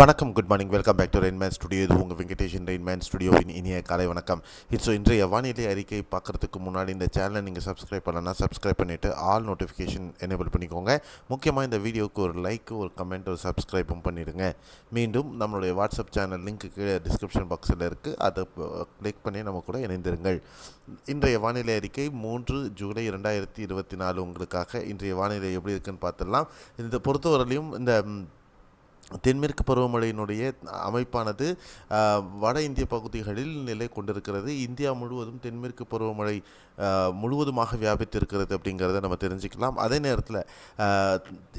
வணக்கம் good morning welcome back to Rainman studio இது உங்கள் வெங்கடேஷன் ரெயின்மேன் ஸ்டுடியோவின் இனிய காலை வணக்கம். ஸோ இன்றைய வானிலை அறிக்கை பார்க்குறதுக்கு முன்னாடி இந்த சேனலை நீங்கள் சப்ஸ்கிரைப் பண்ணலன்னா சப்ஸ்கிரைப் பண்ணிவிட்டு ஆல் நோட்டிஃபிகேஷன் எனேபிள் பண்ணிக்கோங்க. முக்கியமாக இந்த வீடியோவுக்கு ஒரு லைக் ஒரு கமெண்ட் ஒரு சப்ஸ்கிரைப்பும் பண்ணிடுங்க. மீண்டும் நம்மளுடைய வாட்ஸ்அப் சேனல் லிங்க் கீழே டிஸ்கிரிப்ஷன் பாக்ஸில் இருக்குது அதை கிளிக் பண்ணி நம்ம கூட இணைந்திருங்கள். இன்றைய வானிலை அறிக்கை மூன்று ஜூலை இரண்டாயிரத்தி இருபத்தி நாலு. உங்களுக்காக இன்றைய வானிலை எப்படி இருக்குன்னு பார்த்துடலாம். இதை பொறுத்தவரையிலையும் இந்த தென்மேற்கு பருவமழையினுடைய அமைப்பானது வட இந்திய பகுதிகளில் நிலை கொண்டிருக்கிறது. இந்தியா முழுவதும் தென்மேற்கு பருவமழை முழுவதுமாக வியாபித்திருக்கிறது அப்படிங்கிறத நம்ம தெரிஞ்சுக்கலாம். அதே நேரத்தில்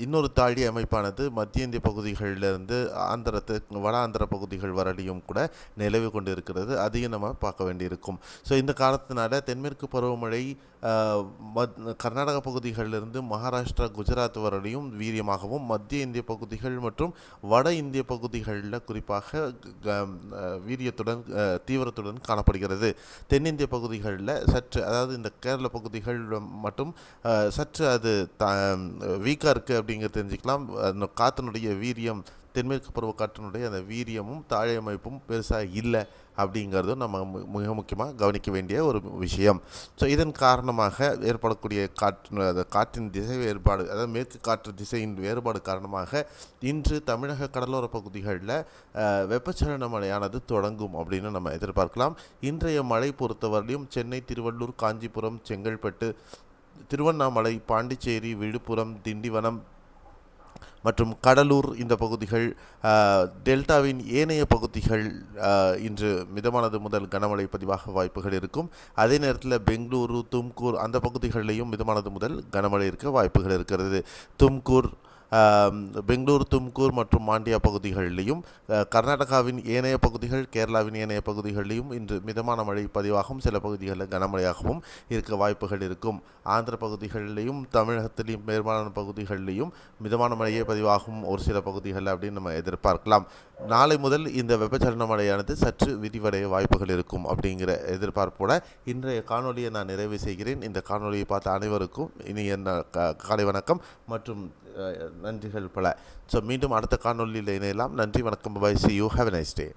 இன்னொரு தாழி அமைப்பானது மத்திய இந்திய பகுதிகளிலிருந்து ஆந்திரத்து வட ஆந்திர பகுதிகள் வரலையும் கூட நிலவு கொண்டிருக்கிறது. அதையும் நம்ம பார்க்க வேண்டியிருக்கும். ஸோ இந்த காரணத்தினால தென்மேற்கு பருவமழை மத் கர்நாடக பகுதிகளிலிருந்து மகாராஷ்டிரா குஜராத் வரலையும் வீரியமாகவும் மத்திய இந்திய பகுதிகள் மற்றும் வட இந்திய பகுதிகளில் குறிப்பாக வீரியத்துடன் தீவிரத்துடன் காணப்படுகிறது. தென்னிந்திய பகுதிகளில் சற்று அதாவது இந்த கேரள பகுதிகள் மட்டும் சற்று அது த வீக்காக இருக்குது அப்படிங்கிறது தெரிஞ்சுக்கலாம். அந்த காற்றினுடைய வீரியம் தென்மேற்கு பருவக்காற்றினுடைய அந்த வீரியமும் தாழை அமைப்பும் பெருசாக இல்லை அப்படிங்கிறதும் நம்ம மு- மிக முக்கியமாக கவனிக்க வேண்டிய ஒரு விஷயம். ஸோ இதன் காரணமாக ஏற்படக்கூடிய காற்று அந்த காற்றின் திசை வேறுபாடு அதாவது மேற்கு காற்று திசையின் வேறுபாடு காரணமாக இன்று தமிழக கடலோர பகுதிகளில் வெப்பச்சலன மழையானது தொடங்கும் அப்படின்னு நம்ம எதிர்பார்க்கலாம். இன்றைய மழை பொறுத்தவரையிலும் சென்னை திருவள்ளூர் காஞ்சிபுரம் செங்கல்பட்டு திருவண்ணாமலை பாண்டிச்சேரி விழுப்புரம் திண்டிவனம் மற்றும் கடலூர் இந்த பகுதிகள் டெல்டாவின் ஏனைய பகுதிகள் இன்று மிதமானது முதல் கனமழை பதிவாக வாய்ப்புகள் இருக்கும். அதே நேரத்தில் பெங்களூரு தும்கூர் அந்த பகுதிகளிலையும் மிதமானது முதல் கனமழை இருக்க வாய்ப்புகள் இருக்கிறது. தும்கூர் பெங்களூர் தும்கூர் மற்றும் மாண்டியா பகுதிகளிலையும் கர்நாடகாவின் ஏனைய பகுதிகள் கேரளாவின் ஏனைய பகுதிகளிலும் இன்று மிதமான மழை பதிவாகும் சில பகுதிகளில் கனமழையாகவும் இருக்க வாய்ப்புகள் இருக்கும். ஆந்திர பகுதிகளிலையும் தமிழகத்திலையும் பெரும்பாலான பகுதிகளிலையும் மிதமான மழையே பதிவாகும் ஒரு சில பகுதிகளில் அப்படின்னு நம்ம எதிர்பார்க்கலாம். நாளை முதல் இந்த வெப்பச்சலன மழையானது சற்று விரிவடைய வாய்ப்புகள் இருக்கும் அப்படிங்கிற எதிர்பார்ப்போட இன்றைய காணொலியை நான் நிறைவு செய்கிறேன். இந்த காணொலியை பார்த்த அனைவருக்கும் இனி என்ன காலை வணக்கம் மற்றும் நன்றிகள் பல ஸோ மீண்டும் அடுத்த காணொலியில் இணையலாம் நன்றி வணக்கம் bye see you have nice day